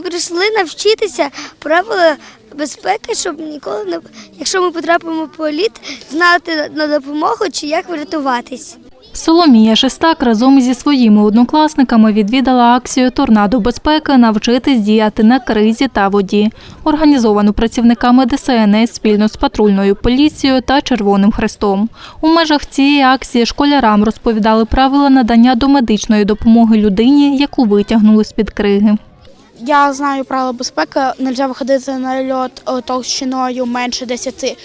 прийшли навчитися правила безпеки, щоб ніколи не якщо ми потрапимо в політ, знати на допомогу чи як врятуватись. Соломія Шестак разом зі своїми однокласниками відвідала акцію Торнадо безпеки навчитись діяти на кризі та воді, організовану працівниками ДСНС спільно з патрульною поліцією та Червоним Хрестом. У межах цієї акції школярам розповідали правила надання домедичної допомоги людині, яку витягнули з під криги. Я знаю правила безпеки. Нельзя виходити на льот о, товщиною менше 10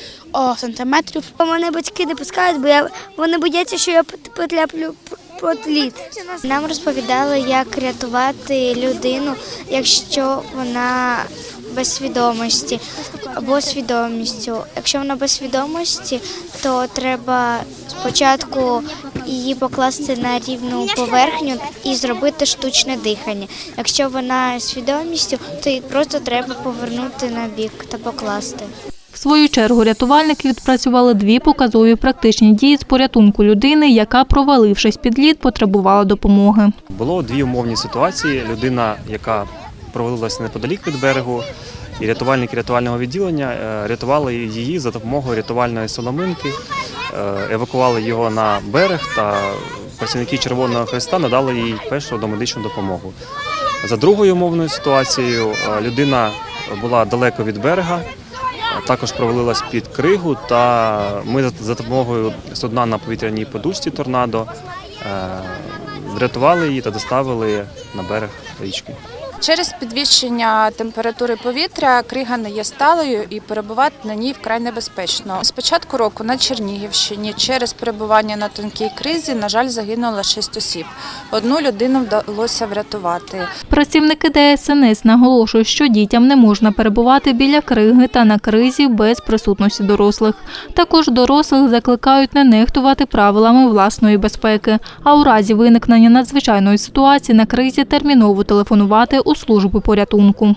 сантиметрів. Мене батьки не пускають, бо я вони бояться, що я пот- потраплю під лід. Нам розповідали, як рятувати людину, якщо вона без свідомості або свідомістю. Якщо вона без свідомості, то треба спочатку її покласти на рівну поверхню і зробити штучне дихання. Якщо вона з свідомістю, то її просто треба повернути на бік та покласти. В свою чергу рятувальники відпрацювали дві показові практичні дії з порятунку людини, яка, провалившись під лід, потребувала допомоги. Було дві умовні ситуації. Людина, яка провалилася неподалік від берегу, і рятувальники рятувального відділення е, рятували її за допомогою рятувальної соломинки, евакували його на берег та працівники Червоного Хреста надали їй першу домедичну допомогу. За другою умовною ситуацією е, людина була далеко від берега, е, також провалилась під кригу, та ми за- за допомогою судна на повітряній подушці торнадо е, врятували її та доставили на берег річки. Через підвищення температури повітря крига не є сталою і перебувати на ній вкрай небезпечно. З початку року на Чернігівщині через перебування на тонкій кризі, на жаль, загинуло 6 осіб. Одну людину вдалося врятувати. Працівники ДСНС наголошують, що дітям не можна перебувати біля криги та на кризі без присутності дорослих. Також дорослих закликають не нехтувати правилами власної безпеки, а у разі виникнення надзвичайної ситуації на кризі терміново телефонувати у служби порятунку.